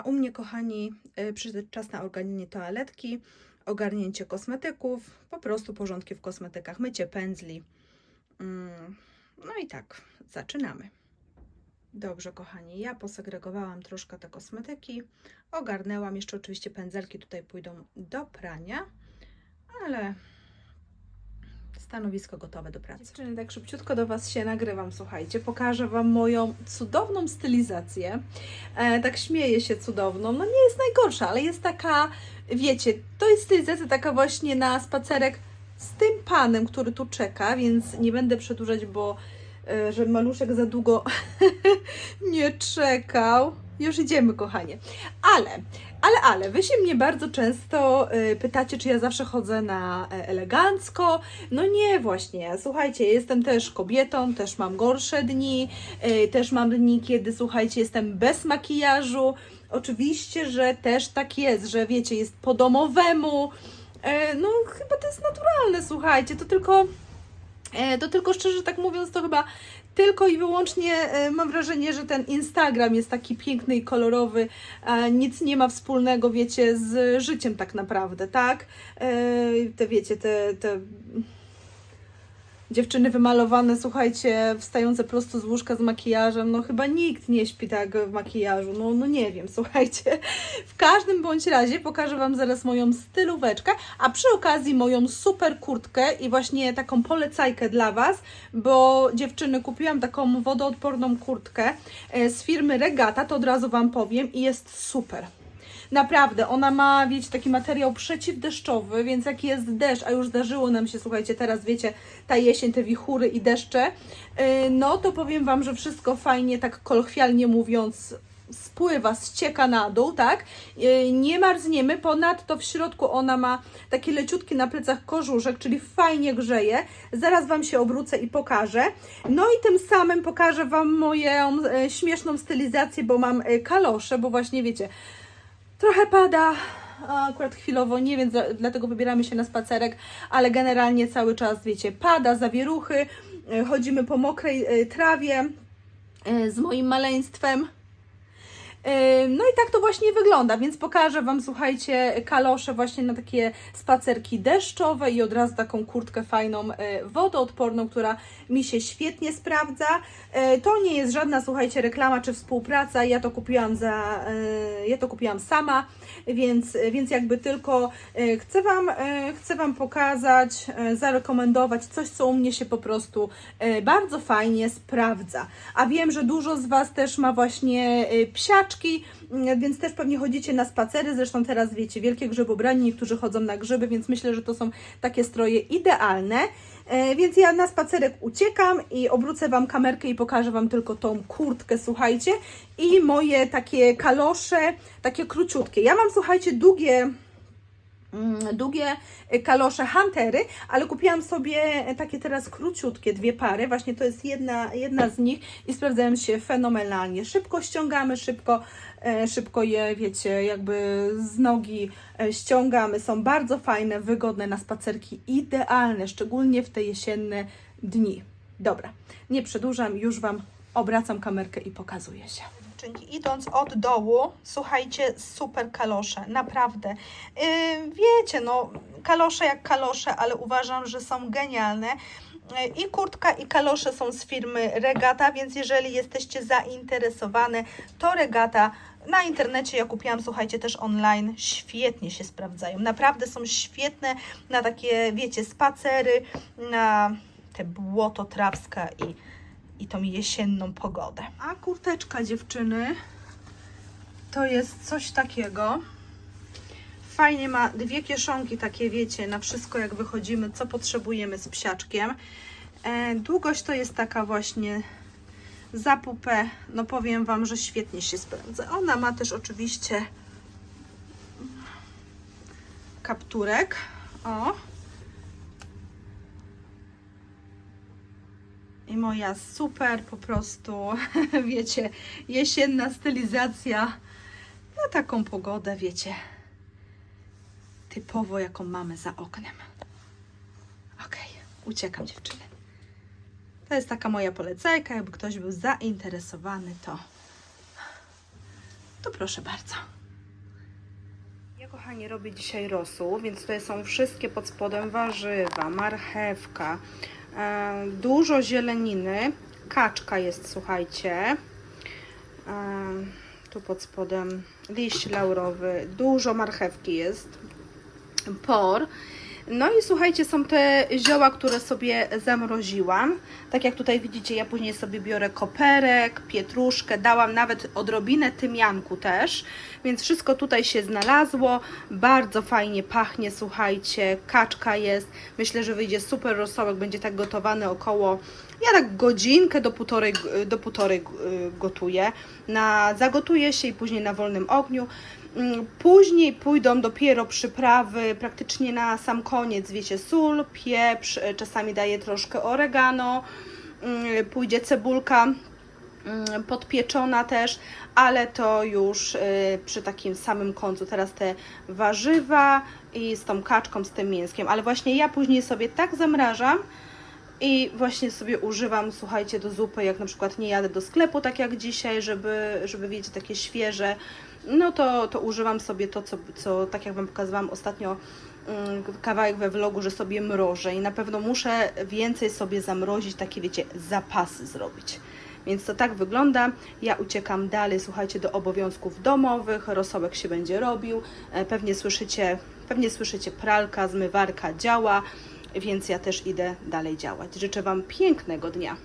U mnie, kochani, y, przyszedł czas na ogarnięcie toaletki, ogarnięcie kosmetyków, po prostu porządki w kosmetykach, mycie pędzli. Mm, No i tak, zaczynamy. Dobrze, kochani, ja posegregowałam troszkę te kosmetyki, ogarnęłam. Jeszcze oczywiście pędzelki tutaj pójdą do prania, ale stanowisko gotowe do pracy. Dziewczyny, tak szybciutko do Was się nagrywam, słuchajcie. Pokażę Wam moją cudowną stylizację. E, tak śmieję się cudowną. No nie jest najgorsza, ale jest taka, wiecie, to jest stylizacja taka właśnie na spacerek z tym panem, który tu czeka, więc nie będę przedłużać, bo e, że maluszek za długo nie czekał. Już idziemy, kochanie. Ale, ale, ale, wy się mnie bardzo często y, pytacie, czy ja zawsze chodzę na e, elegancko. No nie, właśnie. Słuchajcie, jestem też kobietą, też mam gorsze dni, y, też mam dni, kiedy, słuchajcie, jestem bez makijażu. Oczywiście, że też tak jest, że wiecie, jest po domowemu. E, No, chyba to jest naturalne, słuchajcie, to tylko. E, To tylko szczerze tak mówiąc, to chyba tylko i wyłącznie e, mam wrażenie, że ten Instagram jest taki piękny i kolorowy, nic nie ma wspólnego, wiecie, z życiem tak naprawdę, tak? E, Te wiecie, te, te dziewczyny wymalowane, słuchajcie, wstające prosto z łóżka z makijażem, no chyba nikt nie śpi tak w makijażu, no, no nie wiem, słuchajcie. W każdym bądź razie pokażę Wam zaraz moją stylóweczkę, a przy okazji moją super kurtkę i właśnie taką polecajkę dla Was, bo dziewczyny kupiłam taką wodoodporną kurtkę e, z firmy Regata, to od razu Wam powiem i jest super. Naprawdę, ona ma, wiecie, taki materiał przeciwdeszczowy, więc jak jest deszcz, a już zdarzyło nam się, słuchajcie, teraz wiecie, ta jesień, te wichury i deszcze, yy, no to powiem Wam, że wszystko fajnie, tak kolokwialnie mówiąc, spływa, ścieka na dół, tak? Yy, Nie marzniemy, ponadto w środku ona ma taki leciutki na plecach kożuszek, czyli fajnie grzeje. Zaraz Wam się obrócę i pokażę. No i tym samym pokażę Wam moją e, śmieszną stylizację, bo mam e, kalosze, bo właśnie wiecie, Trochę pada, akurat chwilowo nie, więc dla- dlatego wybieramy się na spacerek, ale generalnie cały czas, wiecie, pada, zawieruchy, e, chodzimy po mokrej e, trawie e, z moim maleństwem. No i tak to właśnie wygląda, więc pokażę Wam, słuchajcie, kalosze właśnie na takie spacerki deszczowe i od razu taką kurtkę fajną, e, wodoodporną, która mi się świetnie sprawdza. E, To nie jest żadna, słuchajcie, reklama czy współpraca, ja to kupiłam za, e, ja to kupiłam sama, więc, więc jakby tylko chcę Wam, chcę Wam pokazać, zarekomendować coś, co u mnie się po prostu bardzo fajnie sprawdza. A wiem, że dużo z Was też ma właśnie e, mm, więc też pewnie chodzicie na spacery, zresztą teraz wiecie, wielkie grzybobranie, niektórzy chodzą na grzyby, więc myślę, że to są takie stroje idealne. E, Więc ja na spacerek uciekam i obrócę Wam kamerkę i pokażę Wam tylko tą kurtkę, słuchajcie, i moje takie kalosze, takie króciutkie. Ja mam, słuchajcie, długie długie kalosze Huntery, ale kupiłam sobie takie teraz króciutkie, dwie pary. Właśnie to jest jedna, jedna z nich i sprawdzają się fenomenalnie. Szybko ściągamy, szybko, e, szybko je, wiecie, jakby z nogi e, ściągamy. Są bardzo fajne, wygodne na spacerki, idealne, szczególnie w te jesienne dni. Dobra, nie przedłużam, już Wam obracam kamerkę i pokazuję się. Idąc od dołu, słuchajcie, super kalosze, naprawdę. Yy, wiecie, no, kalosze jak kalosze, ale uważam, że są genialne. Yy, I kurtka, i kalosze są z firmy Regata, więc jeżeli jesteście zainteresowane, to Regata na internecie ja kupiłam, słuchajcie, też online, świetnie się sprawdzają. Naprawdę są świetne na takie, wiecie, spacery, na te błoto trawska i i tą jesienną pogodę. A kurteczka dziewczyny to jest coś takiego. Fajnie ma dwie kieszonki takie, wiecie, na wszystko jak wychodzimy, co potrzebujemy z psiaczkiem. E, długość to jest taka właśnie za pupę. No powiem Wam, że świetnie się sprawdza. Ona ma też oczywiście kapturek. O, I moja super po prostu, wiecie, jesienna stylizacja na taką pogodę, wiecie, typowo jaką mamy za oknem. Okej, uciekam dziewczyny. To jest taka moja polecajka, jakby ktoś był zainteresowany, to to proszę bardzo. Ja kochani robię dzisiaj rosół, więc tutaj są wszystkie pod spodem warzywa, marchewka, dużo zieleniny, kaczka jest, słuchajcie, tu pod spodem. Liść laurowy, dużo marchewki jest, por. No i słuchajcie, są te zioła, które sobie zamroziłam. Tak jak tutaj widzicie, ja później sobie biorę koperek, pietruszkę, dałam nawet odrobinę tymianku też, więc wszystko tutaj się znalazło. Bardzo fajnie pachnie, słuchajcie, kaczka jest. Myślę, że wyjdzie super rosołek, będzie tak gotowany około, ja tak godzinkę do półtorej, do półtorej y, gotuję. Na, zagotuje się i później na wolnym ogniu. Mm, Później pójdą dopiero przyprawy praktycznie na sam koniec, wiecie, sól, pieprz, y, czasami daję troszkę oregano, mm, pójdzie cebulka mm, podpieczona też, ale to już y, przy takim samym końcu. Teraz te warzywa i z tą kaczką, z tym mięskiem, ale właśnie ja później sobie tak zamrażam, i właśnie sobie używam, słuchajcie, do zupy, jak na przykład nie jadę do sklepu, tak jak dzisiaj, żeby, żeby wiecie, takie świeże, no to, to używam sobie to, co, co tak jak Wam pokazywałam ostatnio, mm, kawałek we vlogu, że sobie mrożę i na pewno muszę więcej sobie zamrozić, takie wiecie, zapasy zrobić. Więc to tak wygląda. Ja uciekam dalej, słuchajcie, do obowiązków domowych. Rosołek się będzie robił. E, Pewnie słyszycie, pewnie słyszycie pralka, zmywarka działa, więc ja też idę dalej działać. Życzę Wam pięknego dnia.